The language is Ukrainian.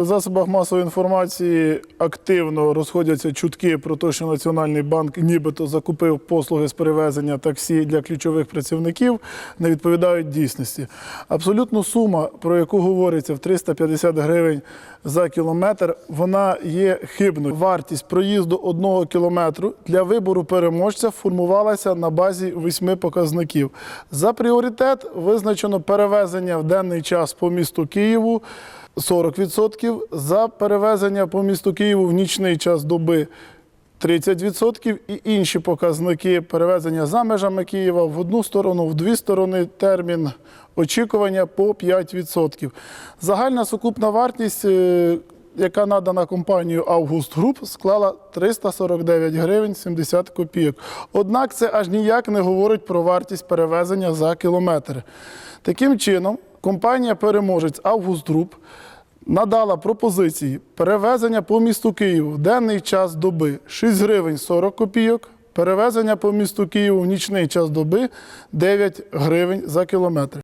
У засобах масової інформації активно розходяться чутки про те, що Національний банк нібито закупив послуги з перевезення таксі для ключових працівників, не відповідають дійсності. Абсолютно сума, про яку говориться в 350 гривень за кілометр, вона є хибною. Вартість проїзду одного кілометру для вибору переможця формувалася на базі восьми показників. За пріоритет визначено перевезення в денний час по місту Києву. 40%, за перевезення по місту Києву в нічний час доби 30% і інші показники перевезення за межами Києва в одну сторону, в дві сторони термін очікування по 5%. Загальна сукупна вартість, е, яка надана компанією Август Груп, склала 349 гривень 70 копійок. Однак це аж ніяк не говорить про вартість перевезення за кілометр. Таким чином, компанія переможець Август Груп надала пропозиції перевезення по місту Києву в денний час доби 6 гривень 40 копійок, перевезення по місту Києву в нічний час доби 9 гривень за кілометр.